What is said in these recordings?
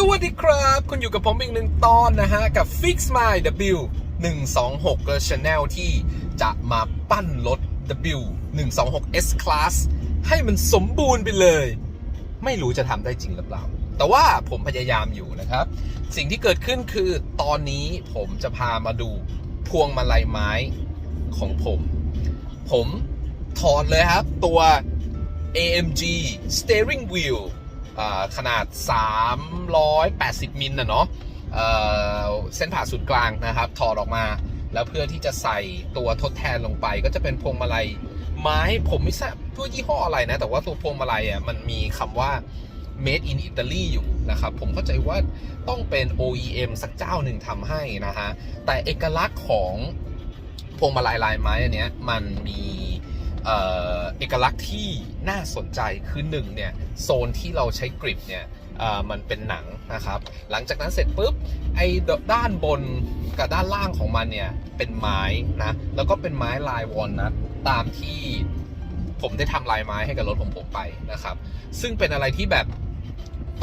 สวัสดีครับ คุณอยู่กับผมอีกหนึ่งตอนนะฮะ กับ Fix My W 126 Channel ที่จะมาปั้นรถ W 126 S Class ให้มันสมบูรณ์ไปเลย ไม่รู้จะทำได้จริงหรือเปล่า แต่ว่าผมพยายามอยู่นะครับ สิ่งที่เกิดขึ้นคือตอนนี้ผมจะพามาดูพวงมาลัยไม้ของผม ผมถอดเลยครับตัว AMG Steering Wheel ขนาด 380 มิลนะเนาะเอ่อเส้นผ่าศูนย์กลางนะครับถอดออกมา แล้วเพื่อที่จะใส่ตัวทดแทนลงไป ก็จะเป็นพวงมาลัยไม้ผมไม่ทราบตัวยี่ห้ออะไรนะ แต่ว่าตัวพวงมาลัยอะมันมีคำว่า made in Italy อยู่นะครับ ผมเข้าใจว่าต้องเป็น OEM สักเจ้าหนึ่งทำให้นะฮะ แต่เอกลักษณ์ของพวงมาลัยลายไม้อันเนี้ยมันมี เออเอกลักษณ์ที่น่าสนใจคือหนึ่งเนี่ยโซนที่เราใช้กริปเนี่ยมันเป็นหนังนะครับ หลังจากนั้นเสร็จปุ๊บไอ้ด้านบนกับด้านล่างของมันเนี่ยเป็นไม้นะแล้วก็เป็นไม้ลายวอลนัทตามที่ผมได้ทำลายไม้ให้กับรถของผมไปนะครับ ซึ่งเป็นอะไรที่แบบ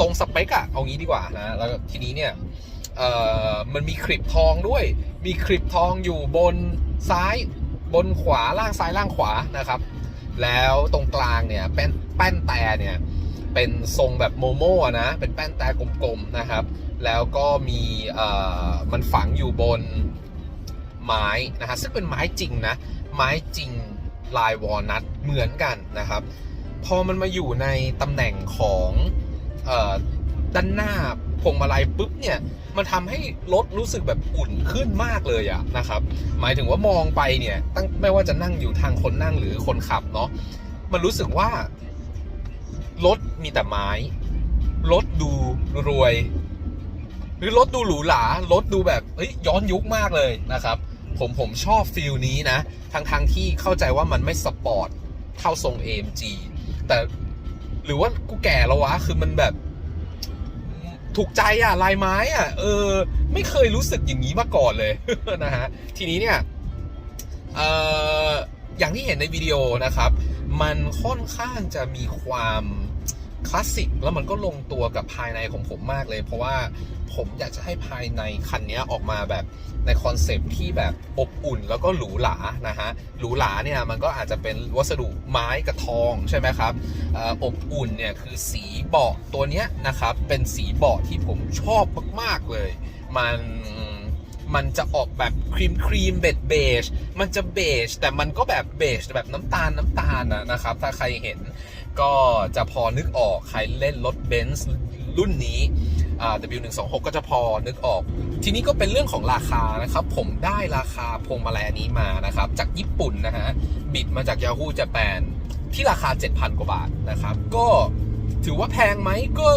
ตรงสเปคอะเอางี้ดีกว่านะแล้วทีนี้เนี่ยมันมีคลิปทองด้วย มีคลิปทองอยู่บนซ้าย บนขวาล่างซ้ายล่างขวานะครับ แล้วตรงกลางเนี่ยแป้นแป้นแต่เนี่ยเป็นทรงแบบโมโม่อะนะเป็นแป้นแต่กลมๆนะครับ แล้วก็มีเอ่อมันฝังอยู่บนไม้นะฮะซึ่งเป็นไม้จริงนะไม้จริงลายวอลนัทเหมือนกันนะครับ พอมันมาอยู่ในตำแหน่งของเออด้านหน้าพวงมาลัยปุ๊บเนี่ยมันทำให้รถรู้สึกแบบอุ่นขึ้นมากเลยอะนะครับ หมายถึงว่ามองไปเนี่ยตั้งไม่ว่าจะนั่งอยู่ทางคนนั่งหรือคนขับเนาะมันรู้สึกว่ารถมีแต่ไม้รถดูรวย หรือรถดูหรูหรารถดูแบบเฮ้ยย้อนยุคมากเลยนะครับ ผมผมชอบฟิลนี้นะทั้งทางที่เข้าใจว่ามันไม่สปอร์ตเท่าทรง AMG แต่หรือว่ากูแก่แล้ววะคือมันแบบ ถูกใจอะลายไม้อะเออไม่เคยรู้สึกอย่างนี้มาก่อนเลยนะฮะทีนี้เนี่ยเอ่ออย่างที่เห็นในวิดีโอนะครับ มันค่อนข้างจะมีความ คลาสสิกแล้วมันก็ลงตัวกับภายในของผมมากเลย เพราะว่าผมอยากจะให้ภายในคันนี้ออกมาแบบในคอนเซปที่แบบอบอุ่นแล้วก็หรูหรานะฮะหรูหราเนี่ยมันก็อาจจะเป็นวัสดุไม้กับทองใช่ไหมครับอบอุ่นเนี่ยคือสีเบาะตัวเนี้ยนะครับเป็นสีเบาะที่ผมชอบมากๆเลย มันมันจะออกแบบครีมครีมเบจเบจมันจะเบจแต่มันก็แบบเบจแบบน้ำตาลน้ำตาลนะนะครับถ้าใครเห็น ก็จะพอนึกออกใครเล่นรถเบนซ์รุ่นนี้ W126 ก็จะพอนึกออก ทีนี้ก็เป็นเรื่องของราคานะครับ ผมได้ราคาพวงมาลัยอันนี้มานะครับ จากญี่ปุ่นนะฮะ บิดมาจาก Yahoo Japan ที่ราคา 7,000 กว่าบาทนะครับ ก็ถือว่าแพงไหมก็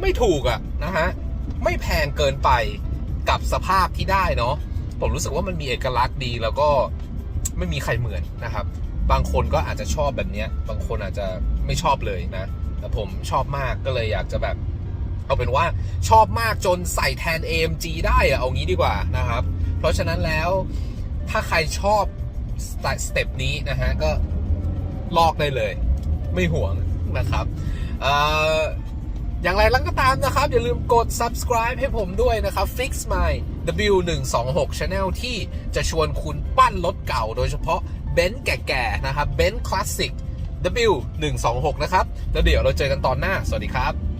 ไม่ถูกอะนะฮะ ไม่แพงเกินไปกับสภาพที่ได้เนาะผมรู้สึกว่ามันมีเอกลักษณ์ดีแล้วก็ไม่มีใครเหมือนนะครับ บางคนก็อาจจะชอบแบบเนี้ย บางคนอาจจะไม่ชอบเลยนะ แต่ผมชอบมากก็เลยอยากจะแบบ เอาเป็นว่าชอบมากจนใส่แทน AMG ได้อะเอางี้ดีกว่านะครับ เพราะฉะนั้นแล้วถ้าใครชอบสเต็ปนี้นะฮะ ก็ลอกได้เลย ไม่ห่วงนะครับเอ่ออย่างไรลังก็ตามนะครับ อย่าลืมกด subscribe ให้ผมด้วยนะครับ Fix My W126 Channel ที่จะชวนคุณปั้นรถเก่าโดยเฉพาะ เบนซ์แก่ๆนะครับเบนซ์คลาสสิก W126 นะครับ แล้วเดี๋ยวเราเจอกันตอนหน้า สวัสดีครับ